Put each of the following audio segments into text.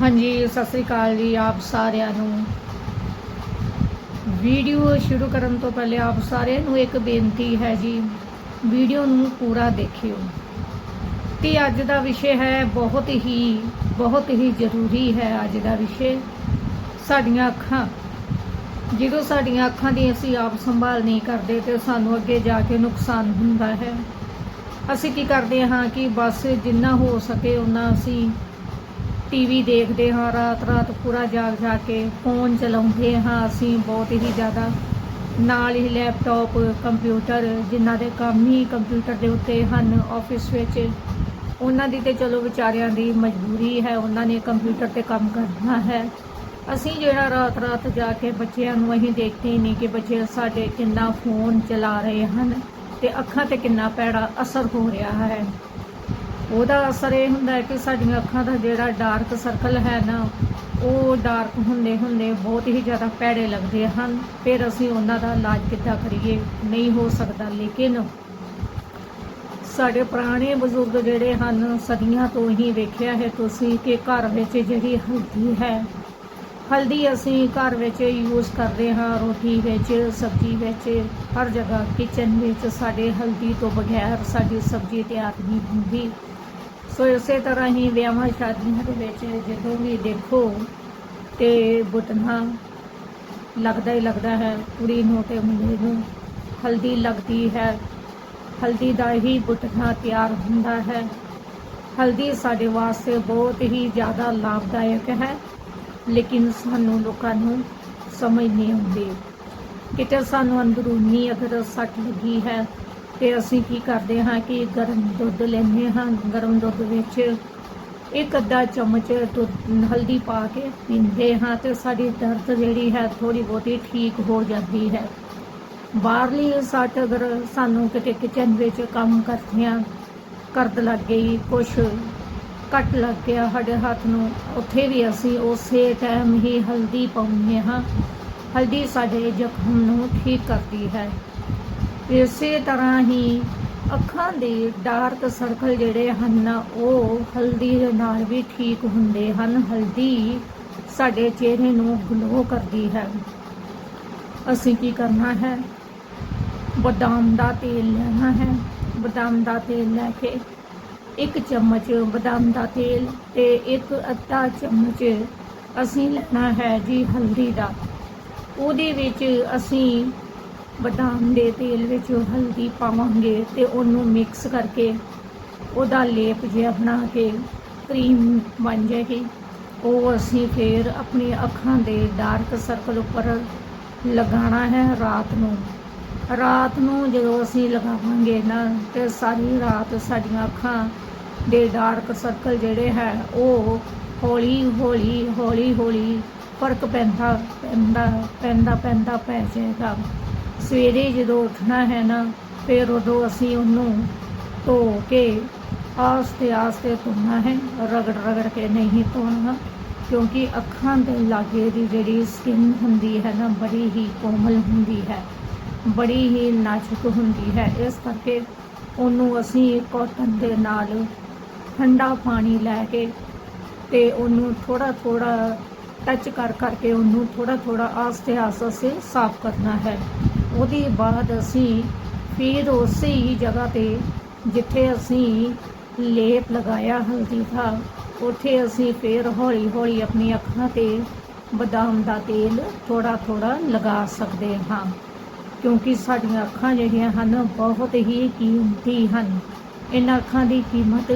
ਹਾਂਜੀ, ਸਤਿ ਸ੍ਰੀ ਅਕਾਲ ਜੀ ਆਪ ਸਾਰਿਆਂ ਨੂੰ। ਵੀਡੀਓ ਸ਼ੁਰੂ ਕਰਨ ਤੋਂ ਪਹਿਲੇ ਆਪ ਸਾਰਿਆਂ ਨੂੰ ਇੱਕ ਬੇਨਤੀ ਹੈ ਜੀ, ਵੀਡੀਓ ਨੂੰ ਪੂਰਾ ਦੇਖਿਓ। ਤੇ ਅੱਜ ਦਾ ਵਿਸ਼ੇ ਹੈ ਬਹੁਤ ਹੀ ਬਹੁਤ ਹੀ ਜ਼ਰੂਰੀ ਹੈ ਅੱਜ ਦਾ ਵਿਸ਼ੇ, ਸਾਡੀਆਂ ਅੱਖਾਂ। ਜਦੋਂ ਸਾਡੀਆਂ ਅੱਖਾਂ ਦੀ ਅਸੀਂ ਆਪ ਸੰਭਾਲ ਨਹੀਂ ਕਰਦੇ ਤੇ ਸਾਨੂੰ ਅੱਗੇ ਜਾ ਕੇ ਨੁਕਸਾਨ ਹੁੰਦਾ ਹੈ, ਅਸੀਂ ਕੀ ਕਰਦੇ ਹਾਂ ਕਿ ਬਸ ਜਿੰਨਾ ਹੋ ਸਕੇ ਉਹਨਾਂ ਅਸੀਂ ਟੀਵੀ ਦੇਖਦੇ ਹਾਂ, ਰਾਤ ਰਾਤ ਪੂਰਾ ਜਾਗ ਜਾ ਕੇ ਫੋਨ ਚਲਾਉਂਦੇ ਹਾਂ ਅਸੀਂ ਬਹੁਤ ਹੀ ਜ਼ਿਆਦਾ। ਨਾਲ ਹੀ ਲੈਪਟਾਪ ਕੰਪਿਊਟਰ ਜਿਨ੍ਹਾਂ ਦੇ ਕੰਮ ਹੀ ਕੰਪਿਊਟਰ ਦੇ ਉੱਤੇ ਹਨ ਆਫਿਸ ਵਿੱਚ। ਉਹਨਾਂ ਦੀ ਤੇ ਚਲੋ ਵਿਚਾਰਿਆਂ ਦੀ ਮਜਬੂਰੀ ਹੈ, ਉਹਨਾਂ ਨੇ ਕੰਪਿਊਟਰ ਤੇ ਕੰਮ ਕਰਨਾ ਹੈ। ਅਸੀਂ ਜਿਹੜਾ ਰਾਤ ਰਾਤ ਜਾ ਕੇ ਬੱਚਿਆਂ ਨੂੰ ਅਸੀਂ ਦੇਖਦੇ ਹੀ ਨਹੀਂ ਕਿ ਬੱਚੇ ਸਾਡੇ ਕਿੰਨਾ ਫੋਨ ਚਲਾ ਰਹੇ ਹਨ ਤੇ ਅੱਖਾਂ ਤੇ ਕਿੰਨਾ ਪੈੜਾ ਅਸਰ ਹੋ ਰਿਹਾ ਹੈ। ਉਹਦਾ ਅਸਰ ਇਹ ਹੁੰਦਾ ਹੈ ਕਿ ਸਾਡੀਆਂ ਅੱਖਾਂ ਦਾ ਜਿਹੜਾ ਡਾਰਕ ਸਰਕਲ ਹੈ ਨਾ, ਉਹ ਡਾਰਕ ਹੁੰਦੇ ਹੁੰਦੇ ਬਹੁਤ ਹੀ ਜ਼ਿਆਦਾ ਭੈੜੇ ਲੱਗਦੇ ਹਨ। ਫਿਰ ਅਸੀਂ ਉਹਨਾਂ ਦਾ ਇਲਾਜ ਕਿੱਦਾਂ ਕਰੀਏ? ਨਹੀਂ ਹੋ ਸਕਦਾ, ਲੇਕਿਨ ਸਾਡੇ ਪੁਰਾਣੇ ਬਜ਼ੁਰਗ ਜਿਹੜੇ ਹਨ, ਸਦੀਆਂ ਤੋਂ ਹੀ ਵੇਖਿਆ ਹੈ ਤੁਸੀਂ ਕਿ ਘਰ ਵਿੱਚ ਜਿਹੜੀ ਹਲਦੀ ਹੈ, ਹਲਦੀ ਅਸੀਂ ਘਰ ਵਿੱਚ ਯੂਜ਼ ਕਰਦੇ ਹਾਂ, ਰੋਟੀ ਵਿੱਚ, ਸਬਜ਼ੀ ਵਿੱਚ, ਹਰ ਜਗ੍ਹਾ ਕਿਚਨ ਵਿੱਚ ਸਾਡੇ ਹਲਦੀ ਤੋਂ ਬਗੈਰ ਸਾਡੀ ਸਬਜ਼ੀ ਤਿਆਰ ਨਹੀਂ ਹੁੰਦੀ। ਸੋ ਇਸੇ ਤਰ੍ਹਾਂ ਹੀ ਵਿਆਹਾਂ ਸ਼ਾਦੀਆਂ ਦੇ ਵਿੱਚ ਜਦੋਂ ਵੀ ਦੇਖੋ ਤੇ ਬੁਟਨਾ ਲੱਗਦਾ ਹੀ ਲੱਗਦਾ ਹੈ, ਕੁੜੀ ਨੂੰ ਤੇ ਮੁੰਡੇ ਨੂੰ, ਹਲਦੀ ਲੱਗਦੀ ਹੈ, ਹਲਦੀ ਦਾ ਹੀ ਬੁਟਨਾ ਤਿਆਰ ਹੁੰਦਾ ਹੈ। ਹਲਦੀ ਸਾਡੇ ਵਾਸਤੇ ਬਹੁਤ ਹੀ ਜ਼ਿਆਦਾ ਲਾਭਦਾਇਕ ਹੈ, ਲੇਕਿਨ ਸਾਨੂੰ ਲੋਕਾਂ ਨੂੰ ਸਮਝ ਨਹੀਂ ਆਉਂਦੀ। ਕਿਤੇ ਸਾਨੂੰ ਅੰਦਰੂਨੀ ਅਗਰ ਸੱਟ ਲੱਗੀ ਹੈ ਤੇ ਅਸੀਂ ਕੀ ਕਰਦੇ ਹਾਂ ਕਿ ਗਰਮ ਦੁੱਧ ਲੈਂਦੇ ਹਾਂ। ਗਰਮ ਦੁੱਧ ਵਿੱਚ ਇੱਕ ਅੱਧਾ ਚਮਚ ਦੁੱਧ, ਹਲਦੀ ਪਾ ਕੇ ਪੀਂਦੇ ਹਾਂ ਤੇ ਸਾਡੀ ਦਰਦ ਜਿਹੜੀ ਹੈ ਥੋੜੀ ਬਹੁਤੀ ਠੀਕ ਹੋ ਜਾਂਦੀ ਹੈ। ਬਾਹਰਲੀ ਸੱਟ ਅਗਰ ਸਾਨੂੰ ਕਿਤੇ ਕਿਚਨ ਵਿੱਚ ਕੰਮ ਕਰਦਿਆਂ ਕਰਦ ਲੱਗ ਗਈ, ਕੁਛ ਕੱਟ ਲੱਗ ਗਿਆ ਸਾਡੇ ਹੱਥ ਨੂੰ, ਉੱਥੇ ਵੀ ਅਸੀਂ ਉਸੇ ਟਾਈਮ ਹੀ ਹਲਦੀ ਪਾਉਂਦੇ ਹਾਂ। ਹਲਦੀ ਸਾਡੇ ਜ਼ਖਮ ਨੂੰ ਠੀਕ ਕਰਦੀ ਹੈ। ਇਸੇ ਤਰ੍ਹਾਂ ਹੀ ਅੱਖਾਂ ਦੇ ਡਾਰਕ ਸਰਕਲ ਜਿਹੜੇ ਹਨ, ਉਹ ਹਲਦੀ ਦੇ ਨਾਲ ਵੀ ਠੀਕ ਹੁੰਦੇ ਹਨ। ਹਲਦੀ ਸਾਡੇ ਚਿਹਰੇ ਨੂੰ ਗਲੋ ਕਰਦੀ ਹੈ। ਅਸੀਂ ਕੀ ਕਰਨਾ ਹੈ? ਬਦਾਮ ਦਾ ਤੇਲ ਲੈਣਾ ਹੈ। ਬਦਾਮ ਦਾ ਤੇਲ ਲੈ ਕੇ ਇੱਕ ਚਮਚ ਬਦਾਮ ਦਾ ਤੇਲ ਤੇ ਇੱਕ ਅੱਧਾ ਚਮਚ ਅਸੀਂ ਲੈਣਾ ਹੈ ਜੀ ਹਲਦੀ ਦਾ। ਉਹਦੇ ਵਿੱਚ ਅਸੀਂ ਬਦਾਮ ਦੇ ਤੇਲ ਵਿੱਚ ਹਲਦੀ ਪਾਵਾਂਗੇ ਤੇ ਉਹਨੂੰ ਮਿਕਸ ਕਰਕੇ ਉਹਦਾ ਲੇਪ ਜਿਹਾ ਬਣਾ ਕੇ ਕਰੀਮ ਬਣ ਜਾਏਗੀ। ਉਹ ਅਸੀਂ ਫਿਰ ਆਪਣੀ ਅੱਖਾਂ ਦੇ ਡਾਰਕ ਸਰਕਲ ਉੱਪਰ ਲਗਾਉਣਾ ਹੈ ਰਾਤ ਨੂੰ। ਰਾਤ ਨੂੰ ਜਦੋਂ ਅਸੀਂ ਲਗਾਵਾਂਗੇ ਨਾ ਤੇ ਸਾਰੀ ਰਾਤ ਸਾਡੀਆਂ ਅੱਖਾਂ ਦੇ ਡਾਰਕ ਸਰਕਲ ਜਿਹੜੇ ਹੈ ਉਹ ਹੌਲੀ ਹੌਲੀ ਹੌਲੀ ਹੌਲੀ ਫ਼ਰਕ ਪੈਂਦਾ ਪੈਂਦਾ ਪੈਂਦਾ ਪੈਂਦਾ ਪੈ ਜਾਏਗਾ। ਸਵੇਰੇ ਜਦੋਂ ਉੱਠਣਾ ਹੈ ਨਾ, ਫਿਰ ਉਦੋਂ ਅਸੀਂ ਉਹਨੂੰ ਧੋ ਕੇ ਆਸਤੇ ਆਸਤੇ ਧੋਣਾ ਹੈ, ਰਗੜ ਰਗੜ ਕੇ ਨਹੀਂ ਧੋਣਾ, ਕਿਉਂਕਿ ਅੱਖਾਂ ਦੇ ਲਾਗੇ ਦੀ ਜਿਹੜੀ ਸਕਿਨ ਹੁੰਦੀ ਹੈ ਨਾ, ਬੜੀ ਹੀ ਕੋਮਲ ਹੁੰਦੀ ਹੈ, ਬੜੀ ਹੀ ਨਾਜ਼ੁਕ ਹੁੰਦੀ ਹੈ। ਇਸ ਕਰਕੇ ਉਹਨੂੰ ਅਸੀਂ ਕਾਟਨ ਦੇ ਨਾਲ ਠੰਡਾ ਪਾਣੀ ਲੈ ਕੇ ਤੇ ਉਹਨੂੰ ਥੋੜਾ ਥੋੜਾ ਟੱਚ ਕਰ ਕਰਕੇ ਉਹਨੂੰ ਥੋੜਾ ਥੋੜਾ ਆਸਤੇ ਆਸਤੇ ਸਾਫ਼ ਕਰਨਾ ਹੈ। ਉਹਦੇ ਬਾਅਦ ਅਸੀਂ ਫਿਰ ਉਸੇ ਹੀ ਜਗ੍ਹਾ ਤੇ ਜਿੱਥੇ ਅਸੀਂ ਲੇਪ ਲਗਾਇਆ ਹਲਦੀ ਦਾ, ਉੱਥੇ ਅਸੀਂ ਫਿਰ ਹੌਲੀ ਹੌਲੀ ਆਪਣੀ ਅੱਖਾਂ ਤੇ ਬਦਾਮ ਦਾ ਤੇਲ ਥੋੜਾ ਥੋੜਾ ਲਗਾ ਸਕਦੇ ਹਾਂ। ਕਿਉਂਕਿ ਸਾਡੀਆਂ ਅੱਖਾਂ ਜਿਹੜੀਆਂ ਹਨ, ਬਹੁਤ ਹੀ ਕੀਮਤੀ ਹਨ। ਇਹਨਾਂ ਅੱਖਾਂ ਦੀ ਕੀਮਤ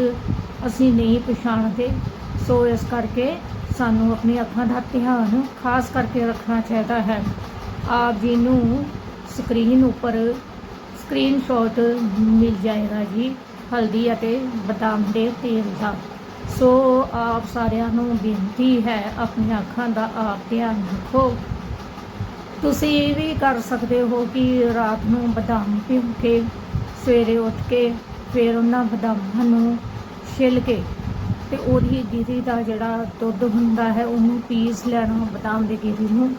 ਅਸੀਂ ਨਹੀਂ ਪਛਾਣਦੇ। ਸੋ ਇਸ ਕਰਕੇ ਸਾਨੂੰ ਆਪਣੀ ਅੱਖਾਂ ਦਾ ਧਿਆਨ ਖਾਸ ਕਰਕੇ ਰੱਖਣਾ ਚਾਹੀਦਾ ਹੈ। ਆਪ ਜੀ ਨੂੰ ਸਕਰੀਨ ਉੱਪਰ ਸਕਰੀਨਸ਼ਾਟ ਮਿਲ ਜਾਏਗਾ ਜੀ, ਹਲਦੀ ਅਤੇ ਬਦਾਮ ਦੇ ਤੇਲ ਦਾ। ਸੋ ਆਪ ਸਾਰਿਆਂ ਨੂੰ ਬੇਨਤੀ ਹੈ, ਆਪਣੀਆਂ ਅੱਖਾਂ ਦਾ ਆਪ ਧਿਆਨ ਰੱਖੋ। ਤੁਸੀਂ ਇਹ ਵੀ ਕਰ ਸਕਦੇ ਹੋ ਕਿ ਰਾਤ ਨੂੰ ਬਦਾਮ ਭਿਓ ਕੇ ਸਵੇਰੇ ਉੱਠ ਕੇ ਫਿਰ ਉਹਨਾਂ ਬਦਾਮਾਂ ਨੂੰ ਛਿੱਲ ਕੇ ਤੇ ਉਹਦੀ ਗਿਰੀ ਦਾ ਜਿਹੜਾ ਦੁੱਧ ਹੁੰਦਾ ਹੈ, ਉਹਨੂੰ ਪੀਸ ਲੈਣਾ ਬਦਾਮ ਦੀ ਗਿਰੀ ਨੂੰ।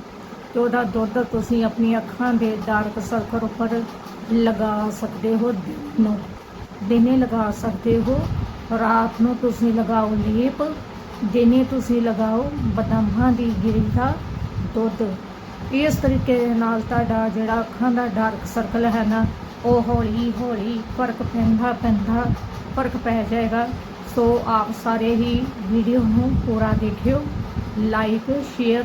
ਤੇ ਉਹਦਾ ਦੁੱਧ ਤੁਸੀਂ ਆਪਣੀ ਅੱਖਾਂ ਦੇ ਡਾਰਕ ਸਰਕਲ ਉੱਪਰ ਲਗਾ ਸਕਦੇ ਹੋ ਨੂੰ ਦਿਨੇ ਲਗਾ ਸਕਦੇ ਹੋ, ਰਾਤ ਨੂੰ ਤੁਸੀਂ ਲਗਾਓ ਲੇਪ, ਦਿਨੇ ਤੁਸੀਂ ਲਗਾਓ ਬਦਾਮਾਂ ਦੀ ਗਿਰੀ ਦਾ ਦੁੱਧ। ਇਸ ਤਰੀਕੇ ਦੇ ਨਾਲ ਤੁਹਾਡਾ ਜਿਹੜਾ ਅੱਖਾਂ ਦਾ ਡਾਰਕ ਸਰਕਲ ਹੈ ਨਾ, ਉਹ ਹੌਲੀ ਹੌਲੀ ਫ਼ਰਕ ਪੈਂਦਾ ਪੈਂਦਾ ਫ਼ਰਕ ਪੈ ਜਾਏਗਾ। ਸੋ ਆਪ ਸਾਰੇ ਹੀ ਵੀਡੀਓ ਨੂੰ ਪੂਰਾ ਦੇਖਿਓ ਲਾਈਕ ਸ਼ੇਅਰ